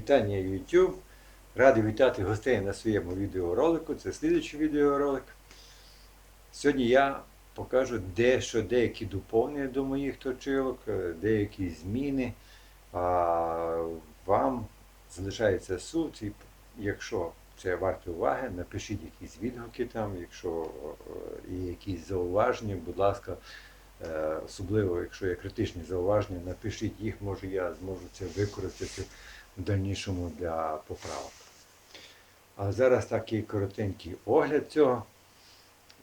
Вітання YouTube. Радий вітати гостей на своєму відеоролику. Це слідуючий відеоролик. Сьогодні я покажу дещо, деякі доповнення до моїх точилок, е, деякі зміни. А вам залишається суд, і якщо це варто уваги, напишіть якісь відгуки там, якщо е, є якісь зауваження, будь ласка, е, особливо якщо є критичні зауваження, напишіть їх, може я зможу це використати в дальнішому для поправок. А зараз такий коротенький огляд цього.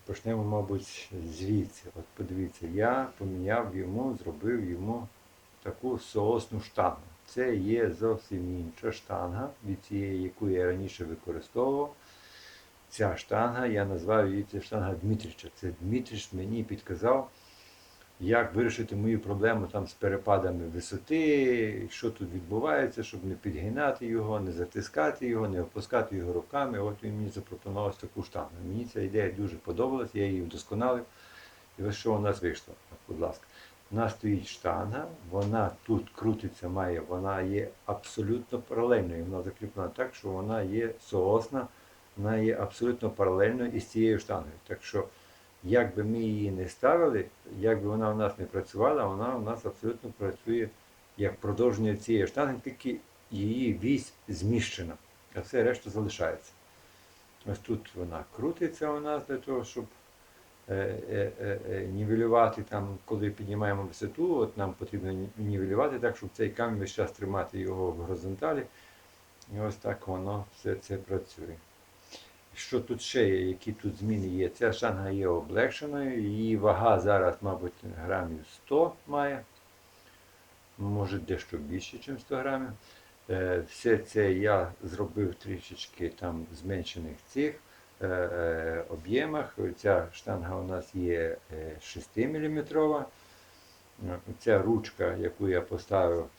Почнемо, мабуть, звідси. От подивіться, я поміняв йому, зробив йому таку соосну штангу. Це є зовсім інша штанга від цієї, яку я раніше використовував. Ця штанга, я назвав її штанга Дмитрича. Це Дмитрич мені підказав, як вирішити мою проблему там з перепадами висоти, що тут відбувається, щоб не підгинати його, не затискати його, не опускати його руками. От він мені запропонував таку штангу. Мені ця ідея дуже подобалась, я її вдосконалив. І ось що у нас вийшло, будь ласка. У нас стоїть штанга, вона тут крутиться, має, вона є абсолютно паралельною. Вона закріплена так, що вона є соосна, вона є абсолютно паралельною із цією штангою. Так що, як би ми її не ставили, як би вона у нас не працювала, вона у нас абсолютно працює як продовження цієї штанги, тільки її вісь зміщена, а все решта залишається. Ось тут вона крутиться у нас для того, щоб е, е, е, нівелювати там, коли піднімаємо висоту, от нам потрібно нівелювати так, щоб цей камінь весь час тримати його в горизонталі. І ось так воно все це працює. Що тут ще є, які тут зміни є? Ця штанга є облегшеною, її вага зараз, мабуть, грамів 100 має, може дещо більше, ніж 100 грамів. Е, Все це я зробив трішечки там зменшених цих е, е, об'ємах. Ця штанга у нас є 6 мм. Ця ручка, яку я поставив,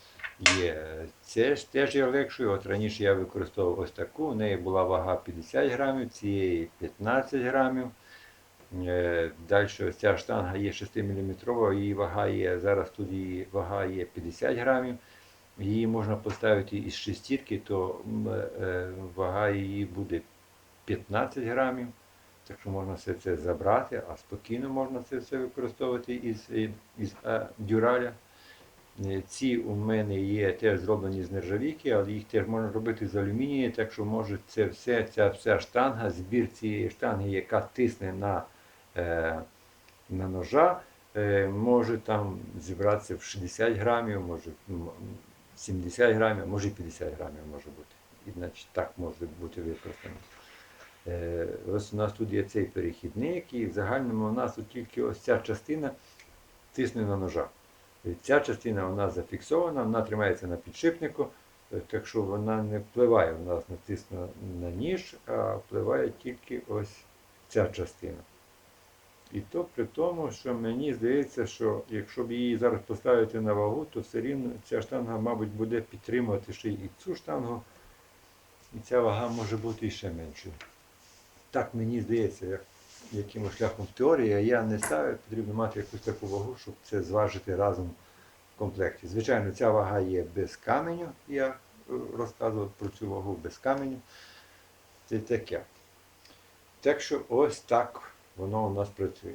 є це ж теж є легшою. От раніше я використовував ось таку. У неї була вага 50 грамів, цієї 15 грамів. Далі ось ця штанга є 6 мм, її вага є, зараз тут її вага є 50 грамів. Її можна поставити із шестірки, то е, вага її буде 15 грамів. Так що можна все це забрати, а спокійно можна це все використовувати із, е, із е, дюраля. Е, Ці у мене є теж зроблені з нержавійки, але їх теж можна робити з алюмінію, так що може це все, ця вся штанга, збір цієї штанги, яка тисне на, на ножа, може там зібратися в 60 грамів, може 70 грамів, може 50 грамів може бути. І значить так може бути використано. Е, Ось у нас тут є цей перехідник, і в загальному у нас тільки ось ця частина тисне на ножа. Е, Ця частина у нас зафіксована, вона тримається на підшипнику, е, так що вона не впливає у нас на тиск на, ніж, а впливає тільки ось ця частина. І то при тому, що мені здається, що якщо б її зараз поставити на вагу, то все рівно ця штанга, мабуть, буде підтримувати ще і цю штангу, і ця вага може бути ще меншою. Так мені здається, як, якимось шляхом теорії, я не ставив, потрібно мати якусь таку вагу, щоб це зважити разом в комплекті. Звичайно, ця вага є без каменю, я е, розказував про цю вагу без каменю. Це таке. Так що ось так воно у нас працює.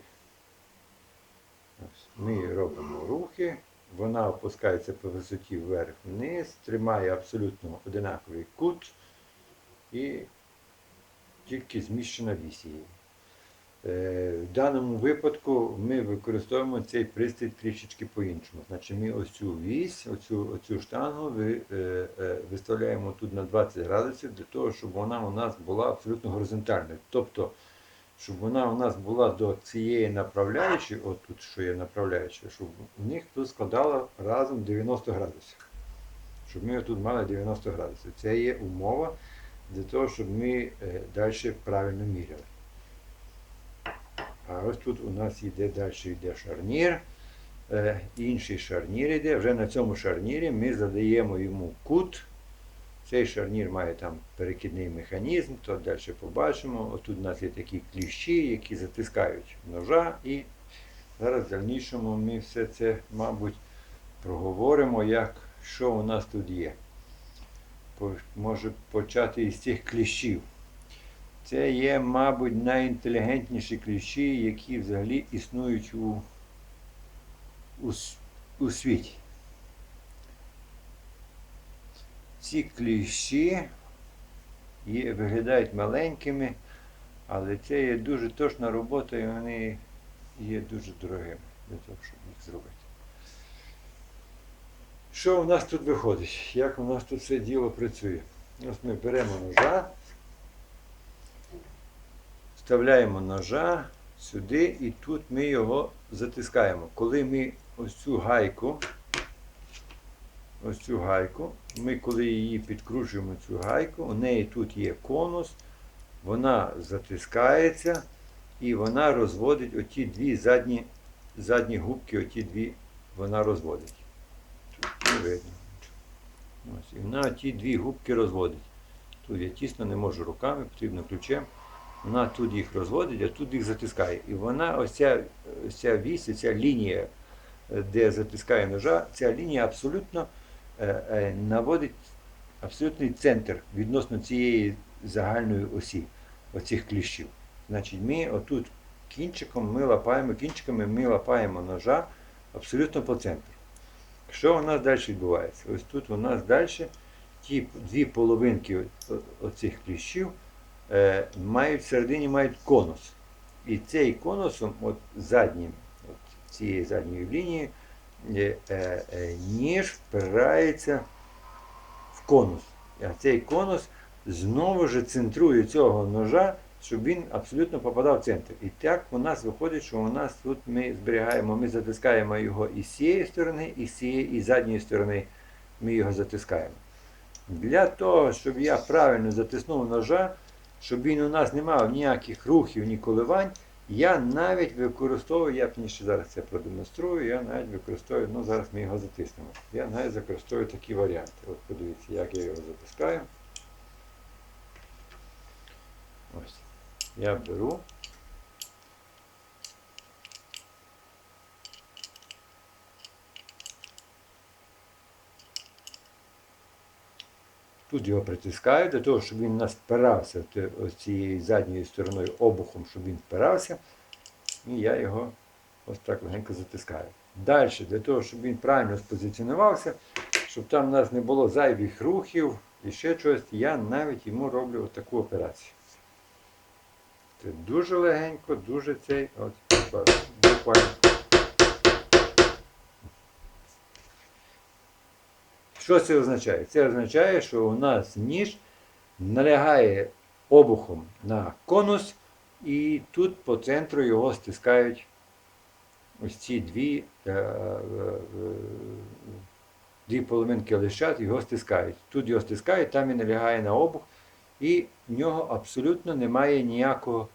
Ми робимо рухи, вона опускається по висоті вверх-вниз, тримає абсолютно одинаковий кут і тільки зміщена вісь. Е, В даному випадку ми використовуємо цей пристрій трішечки по-іншому. Значить, ми ось цю вісь, оцю, оцю штангу е, е, виставляємо тут на 20 градусів для того, щоб вона у нас була абсолютно горизонтальною. Тобто, щоб вона у нас була до цієї направляючої, от тут що є направляюча, щоб в них тут складала разом 90 градусів. Щоб ми тут мали 90 градусів. Це є умова для того, щоб ми е, далі правильно міряли. А ось тут у нас йде далі йде шарнір. Е, інший шарнір йде. Вже на цьому шарнірі ми задаємо йому кут. Цей шарнір має там перекидний механізм, то далі побачимо. Отут у нас є такі кліщі, які затискають ножа. І зараз в дальнішому ми все це, мабуть, проговоримо, як, що у нас тут є. Може почати із цих кліщів. Це є, мабуть, найінтелігентніші кліщі, які взагалі існують у, у, у світі. Ці кліщі є, виглядають маленькими, але це є дуже точна робота і вони є дуже дорогими для того, щоб їх зробити. Що у нас тут виходить? Як у нас тут все діло працює? Ось ми беремо ножа, вставляємо ножа сюди і тут ми його затискаємо. Коли ми ось цю гайку, ось цю гайку, ми коли її підкручуємо цю гайку, у неї тут є конус, вона затискається і вона розводить оті дві задні, задні губки, оті дві вона розводить. Не. Ось, і вона ті дві губки розводить. Тут я тісно не можу руками, потрібно ключем. Вона тут їх розводить, а тут їх затискає. І вона, ось ця, ось ця вісь, ця лінія, е, де затискає ножа, ця лінія абсолютно е, е, наводить абсолютний центр відносно цієї загальної осі, оцих кліщів. Значить, ми отут кінчиком ми лапаємо, кінчиками ми лапаємо ножа абсолютно по центру. Що у нас далі відбувається? Ось тут у нас далі ті дві половинки оцих кліщів е, мають всередині мають конус. І цей конусом, от заднім, от цієї задньої лінії, е, е, е, ніж впирається в конус. А цей конус знову ж центрує цього ножа, щоб він абсолютно попадав в центр. І так у нас виходить, що у нас тут ми зберігаємо, ми затискаємо його і з цієї сторони, і з цієї і з задньої сторони ми його затискаємо. Для того, щоб я правильно затиснув ножа, щоб він у нас не мав ніяких рухів, ні коливань, я навіть використовую, я мені ще зараз це продемонструю, я навіть використовую, ну зараз ми його затиснемо. Я навіть використовую такі варіанти. От подивіться, як я його затискаю. Ось. Я беру. Тут його притискаю для того, щоб він у нас впирався цією задньою стороною обухом, щоб він впирався. І я його ось так легенько затискаю. Далі, для того, щоб він правильно спозиціонувався, щоб там у нас не було зайвих рухів і ще чогось, я навіть йому роблю таку операцію. Це дуже легенько, дуже цей. От, буквально. Що це означає? Це означає, що у нас ніж налягає обухом на конус, і тут по центру його стискають ось ці дві, е, е, е, дві половинки лищат, його стискають. Тут його стискають, там він налягає на обух, і в нього абсолютно немає ніякого,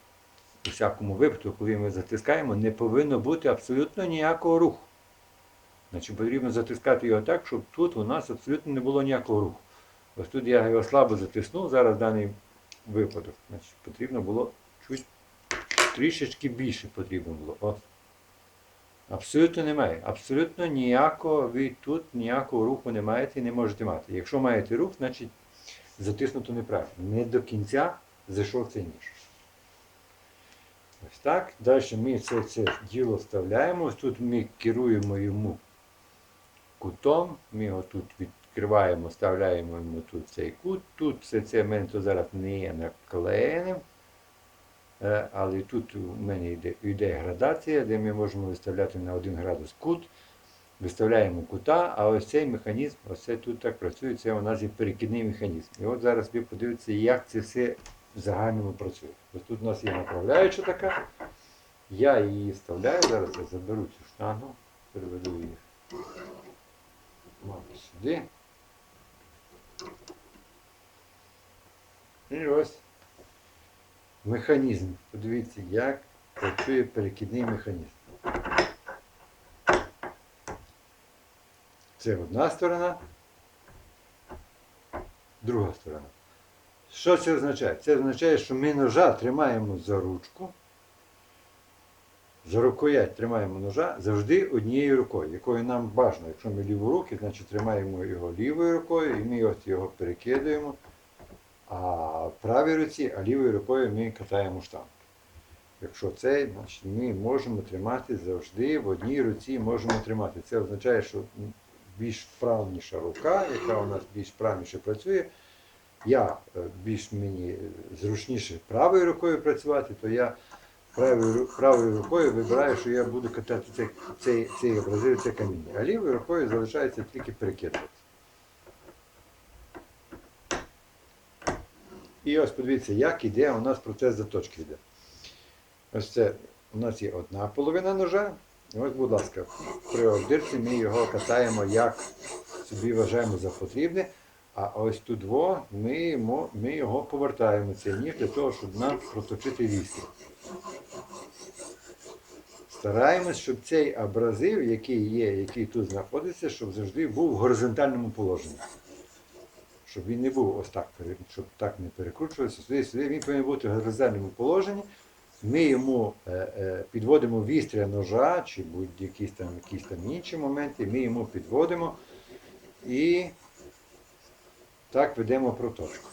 у всякому випадку, коли ми затискаємо, не повинно бути абсолютно ніякого руху. Значить, потрібно затискати його так, щоб тут у нас абсолютно не було ніякого руху. Ось тут я його слабо затиснув, зараз даний випадок. Значить, потрібно було чуть трішечки більше потрібно було. О. Абсолютно немає. Абсолютно ніякого, ви тут ніякого руху не маєте і не можете мати. Якщо маєте рух, значить затиснуто неправильно. Не до кінця зайшов цей ніж. Ось так. Далі ми все це діло вставляємо. Ось тут ми керуємо йому кутом. Ми його тут відкриваємо, вставляємо йому тут цей кут. Тут все це в мене то зараз не є наклеєним. Е, Але тут у мене йде, йде градація, де ми можемо виставляти на 1 градус кут. Виставляємо кута, а ось цей механізм, ось це тут так працює, це у нас є перекидний механізм. І от зараз ви подивитеся, як це все в загальному працює. Ось тут у нас є направляюча така. Я її вставляю, зараз я заберу цю штангу, переведу її сюди. І ось механізм. Подивіться, як працює перекидний механізм. Це одна сторона, друга сторона. Що це означає? Це означає, що ми ножа тримаємо за ручку. За рукоять тримаємо ножа завжди однією рукою, якою нам бажано. Якщо ми ліворуки, значить тримаємо його лівою рукою і ми ось його перекидуємо. А в правій руці, а лівою рукою ми катаємо штангу. Якщо це, значить ми можемо тримати завжди в одній руці можемо тримати. Це означає, що більш вправніша рука, яка у нас більш вправніше працює. Я е, більш мені зручніше правою рукою працювати, то я правою, правою рукою вибираю, що я буду катати цей, цей, цей абразив, це каміння. А лівою рукою залишається тільки перекидувати. І ось подивіться, як іде у нас процес заточки йде. Ось це у нас є одна половина ножа. І ось, будь ласка, при обдирці ми його катаємо, як собі вважаємо за потрібне. А ось тут во, ми, йому- ми його повертаємо, цей ніж, для того, щоб нам проточити віскі. Стараємось, щоб цей абразив, який є, який тут знаходиться, щоб завжди був в горизонтальному положенні. Щоб він не був ось так, щоб так не перекручувався. Сюди, сюди. Він повинен бути в горизонтальному положенні. Ми йому е, е, підводимо вістря ножа чи будь-якісь там, якісь там інші моменти, ми йому підводимо і так ведемо проточку.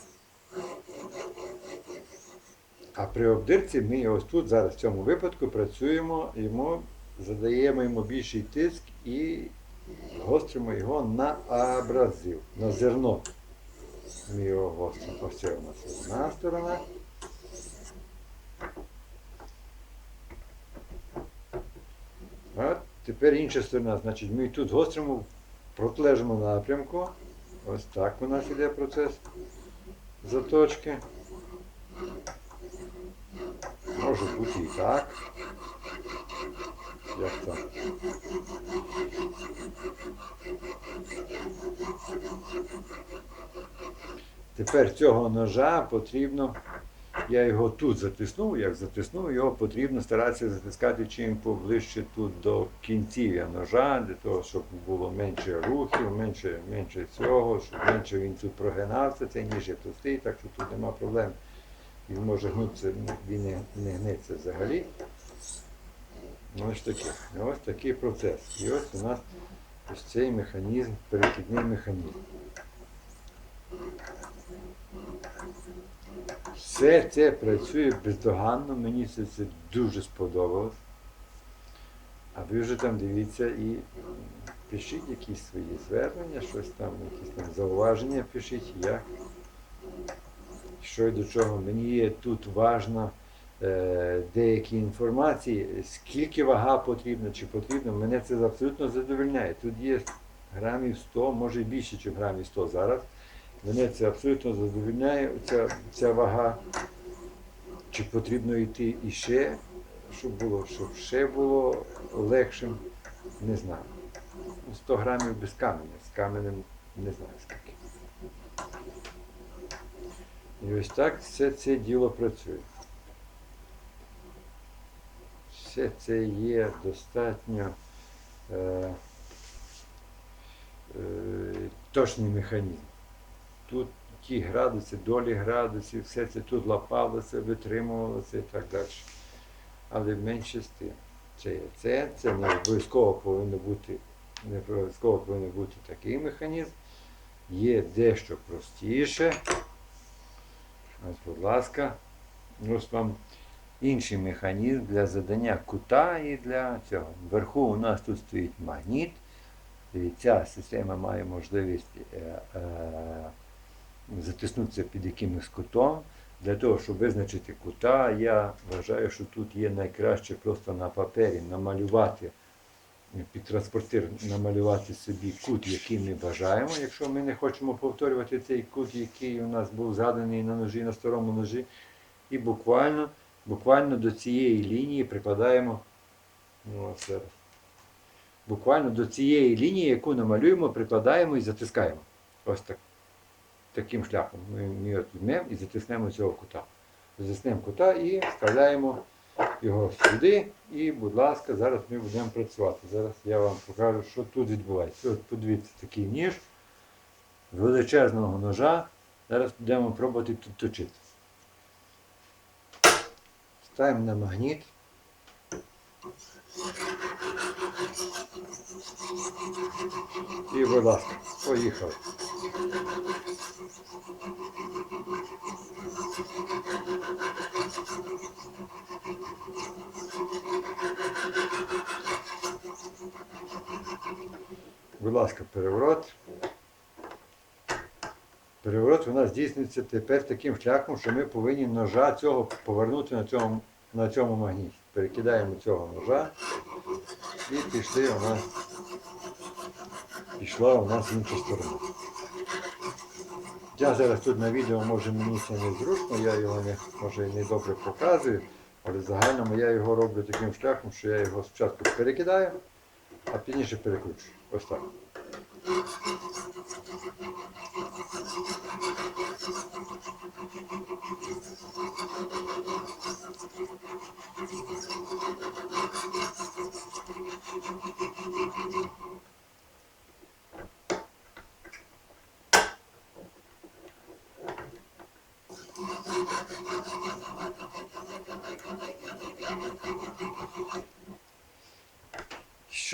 А при обдирці ми ось тут зараз в цьому випадку працюємо, йому задаємо йому більший тиск і гостримо його на абразив, на зерно. Ми його гостримо. Ось це у нас одна сторона. А тепер інша сторона. Значить, ми тут гостримо в протилежному напрямку. Ось так у нас іде процес заточки. Може бути і так. Як там. Тепер цього ножа потрібно, я його тут затиснув, як затиснув, його потрібно старатися затискати чим поближче тут до кінців'я ножа, для того, щоб було менше рухів, менше, менше цього, щоб менше він тут прогинався, цей ніж є товстий, так що тут нема проблем. Він може гнутися, він не, не гнеться взагалі. Ось такий, ось такий процес. І ось у нас ось цей механізм, перехідний механізм. Все це працює бездоганно, мені це, це дуже сподобалось. А ви вже там дивіться і пишіть якісь свої звернення, щось там, якісь там зауваження пишіть, як, що і до чого. Мені є тут важно е, деякі інформації, скільки вага потрібна, чи потрібно, мене це абсолютно задовольняє. Тут є грамів 100, може більше, ніж грамів 100 зараз. Мене це абсолютно задовольняє, ця, ця вага. Чи потрібно йти іще, щоб було, щоб ще було легшим, не знаю. 100 грамів без каменя, з каменем не знаю скільки. І ось так все це діло працює. Все це є достатньо е, е, точний механізм. Тут ті градуси, долі градусів, все це тут лапалося, витримувалося і так далі. Але менше з тим. Це є це, це не обов'язково повинно бути, не обов'язково повинен бути такий механізм. Є дещо простіше. Ось, будь ласка, ось вам інший механізм для задання кута і для цього. Вверху у нас тут стоїть магніт. І ця система має можливість е, е, затиснутися під якимось кутом. Для того, щоб визначити кута, я вважаю, що тут є найкраще просто на папері намалювати, під транспортир намалювати собі кут, який ми бажаємо, якщо ми не хочемо повторювати цей кут, який у нас був заданий на ножі, на старому ножі. І буквально, буквально до цієї лінії прикладаємо. Ну, от. Буквально до цієї лінії, яку намалюємо, прикладаємо і затискаємо. Ось так. Таким шляхом. Ми, його візьмемо і затиснемо цього кута. Затиснемо кута і вставляємо його сюди. І, будь ласка, зараз ми будемо працювати. Зараз я вам покажу, що тут відбувається. От подивіться такий ніж величезного ножа. Зараз будемо пробувати тут точити. Ставимо на магніт. І, будь ласка, поїхали. Будь ласка, переворот. Переворот у нас здійснюється тепер таким шляхом, що ми повинні ножа цього повернути на цьому, на цьому магніті. Перекидаємо цього ножа і пішли у нас пішла у нас в іншу сторону. Я зараз тут на відео, може мені це не зручно, я його не, може і не добре показую, але загальному я його роблю таким шляхом, що я його спочатку перекидаю, а пізніше перекручую. Ось так.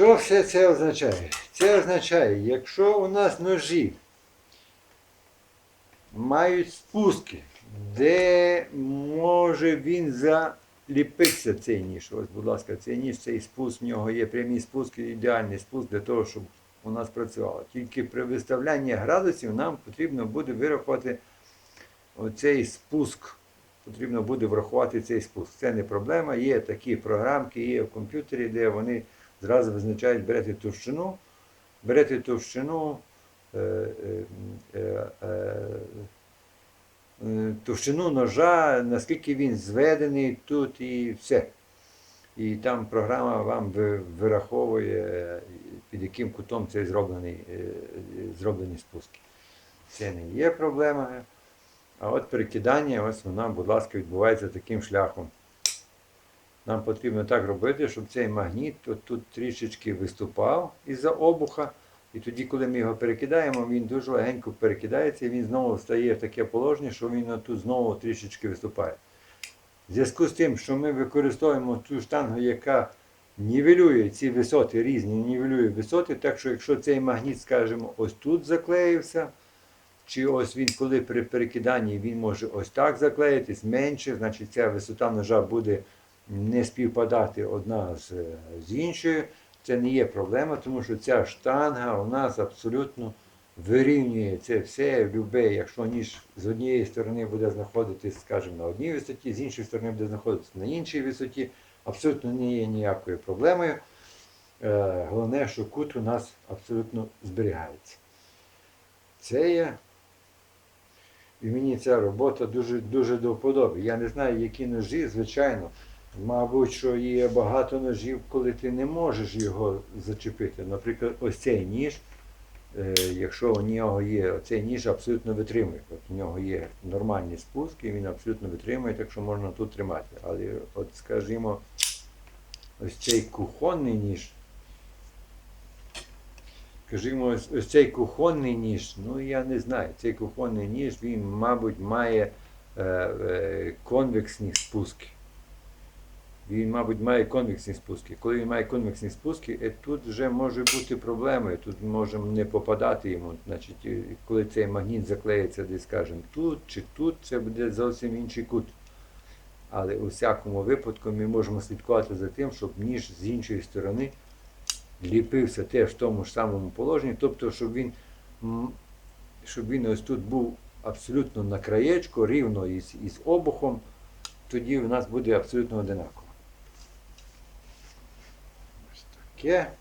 Що все це означає? Це означає, якщо у нас ножі мають спуски, де може він заліпитися цей ніж. Ось, будь ласка, цей ніж, цей спуск, в нього є прямі спуски, ідеальний спуск для того, щоб у нас працювало. Тільки при виставлянні градусів нам потрібно буде вирахувати оцей спуск. Потрібно буде врахувати цей спуск. Це не проблема. Є такі програмки, є в комп'ютері, де вони зразу визначають, берете товщину, берете товщину, е, е, е, товщину ножа, наскільки він зведений тут і все. І там програма вам вираховує, під яким кутом цей зроблений, зроблені спуски. Це не є проблема. А от перекидання, ось вона, будь ласка, відбувається таким шляхом. Нам потрібно так робити, щоб цей магніт от тут трішечки виступав із-за обуха. І тоді, коли ми його перекидаємо, він дуже легенько перекидається і він знову стає в таке положення, що він тут знову трішечки виступає. В зв'язку з тим, що ми використовуємо ту штангу, яка нівелює ці висоти, різні нівелює висоти, так що якщо цей магніт, скажімо, ось тут заклеївся, чи ось він, коли при перекиданні він може ось так заклеїтись, менше, значить ця висота ножа буде не співпадати одна з, е, з іншою. Це не є проблема, тому що ця штанга у нас абсолютно вирівнює це все, любе, якщо ніж з однієї сторони буде знаходитись, скажімо, на одній висоті, з іншої сторони буде знаходитися на іншій висоті, абсолютно не є ніякою проблемою. Е, Головне, що кут у нас абсолютно зберігається. Це є. І мені ця робота дуже, дуже до вподоби. Я не знаю, які ножі, звичайно. Мабуть, що є багато ножів, коли ти не можеш його зачепити. Наприклад, ось цей ніж, е, якщо у нього є, цей ніж абсолютно витримує. От у нього є нормальні спуски, він абсолютно витримує, так що можна тут тримати. Але от, скажімо, ось цей кухонний ніж. Скажімо, ось, ось цей кухонний ніж, ну я не знаю, цей кухонний ніж, він, мабуть, має е, е, конвексні спуски. Він, мабуть, має конвексні спуски. Коли він має конвексні спуски, е, тут вже може бути проблеми. Тут можемо не попадати йому. Значить, коли цей магніт заклеїться десь, скажімо, тут чи тут, це буде зовсім інший кут. Але у всякому випадку ми можемо слідкувати за тим, щоб ніж з іншої сторони ліпився теж в тому ж самому положенні, тобто, щоб він, щоб він ось тут був абсолютно на краєчку, рівно із, із обухом, тоді в нас буде абсолютно одинаково. Ось таке.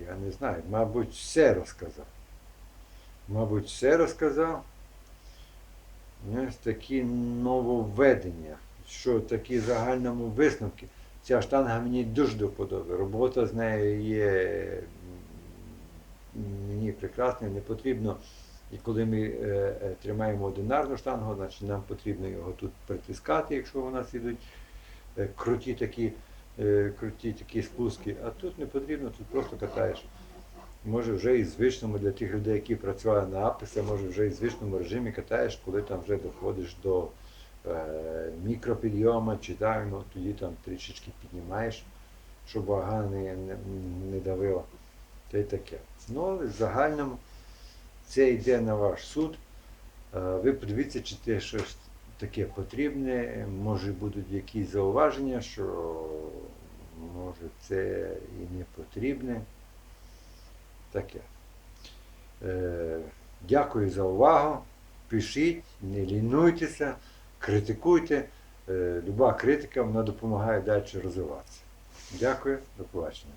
Я не знаю, мабуть, все розказав. Мабуть, все розказав. Ось такі нововведення, що такі загальному висновки. Ця штанга мені дуже до вподоби. Робота з нею є мені прекрасною, не потрібно. І коли ми е, е, тримаємо одинарну штангу, значить нам потрібно його тут притискати, якщо у нас ідуть е, круті такі, е, круті такі спуски. А тут не потрібно, тут просто катаєш. Може вже і звичному для тих людей, які працювали на аписі, може вже і звичному режимі катаєш, коли там вже доходиш до е, мікропідйома чи так, ну, тоді там трішечки піднімаєш, щоб вага не, не, не давила. Та й таке. Ну, в загальному це йде на ваш суд. Е, Ви подивіться, чи те щось таке потрібне, може будуть якісь зауваження, що може це і не потрібне. Таке. Е, Дякую за увагу. Пишіть, не лінуйтеся, критикуйте. Е, Люба критика вона допомагає далі розвиватися. Дякую, до побачення.